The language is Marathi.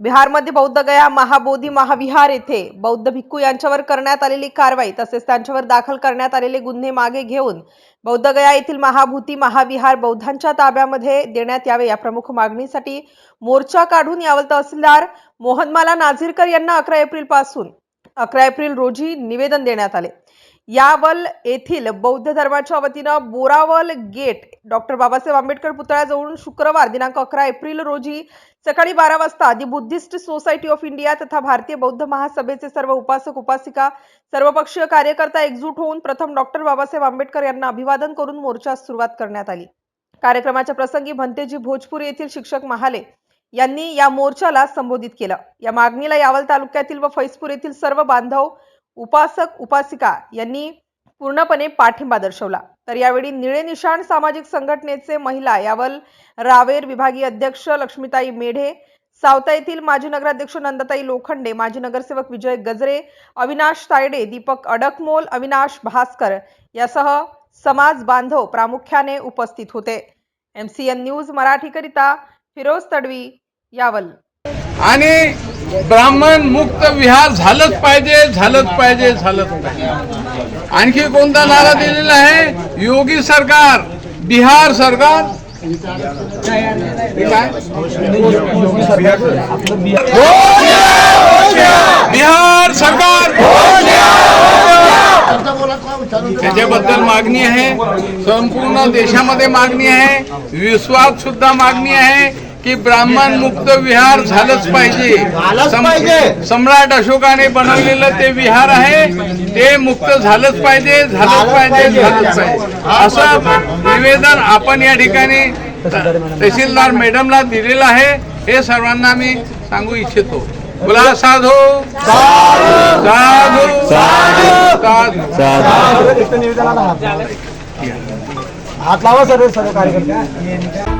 बिहारमध्ये बौद्धगया महाबोधी महाविहार येथे बौद्ध भिक्खू यांच्यावर करण्यात आलेली कारवाई तसेच त्यांच्यावर दाखल करण्यात आलेले गुन्हे मागे घेऊन बौद्धगया येथील महाभूती महाविहार बौद्धांच्या ताब्यामध्ये देण्यात यावे या प्रमुख मागणीसाठी मोर्चा काढून यावल तहसीलदार मोहनमाला नाझीरकर यांना अकरा एप्रिलपासून अकरा एप्रिल रोजी निवेदन देण्यात आले. यावल येथील बौद्ध धर्माच्या वतीनं बोरावल गेट डॉक्टर बाबासाहेब आंबेडकर पुतळ्याजवळून शुक्रवार दिनांक अकरा एप्रिल रोजी सकाळी बारा वाजता दि बुद्धिस्ट सोसायटी ऑफ इंडिया तथा भारतीय बौद्ध महासभेचे सर्व उपासक उपासिका सर्वपक्षीय कार्यकर्ता एकजूट होऊन प्रथम डॉक्टर बाबासाहेब आंबेडकर यांना अभिवादन करून मोर्चास सुरुवात करण्यात आली. कार्यक्रमाच्या प्रसंगी भंतेजी भोजपुरी येथील शिक्षक महाले यांनी या मोर्चाला संबोधित केलं. या मागणीला यावल तालुक्यातील व फैजपूर येथील सर्व बांधव उपासक उपासिका यांनी पूर्णपणे पाठिंबा दर्शवला. तर यावेळी निळे निशाण सामाजिक संघटनेचे महिला यावल रावेर विभागीय अध्यक्ष लक्ष्मीताई मेढे सावता येथील माजी नगराध्यक्ष नंदताई लोखंडे माजी नगरसेवक विजय गजरे अविनाश तायडे दीपक अडकमोल अविनाश भास्कर यासह समाज बांधव प्रामुख्याने उपस्थित होते. एमसीएन न्यूज मराठीकरिता फिरोज तडवी यावल आणि ब्राह्मण मुक्त विहार झालंच पाहिजे झालंच पाहिजे झालंच पाहिजे. आणखी कोणता नारा दिलेला आहे? योगी सरकार बिहार सरकार? बिहार सरकार. त्याच्याबद्दल मागणी आहे. संपूर्ण देशामध्ये मागणी आहे. विश्वात सुद्धा मागणी आहे. की ब्राह्मण मुक्त विहार झालंच पाहिजे. सम- सम्राट अशोकाने बनवलेलं ते विहार आहे ते मुक्त झालंच पाहिजे झालंच पाहिजे झालंच पाहिजे. असं निवेदन आपण या ठिकाणी तहसीलदार मॅडमला दिलेलं आहे. हे सर्वांना मी सांगू इच्छितो. बोला साधू. साधू. साधू. हात लावा सर्व सर्व कार्यकर्ते.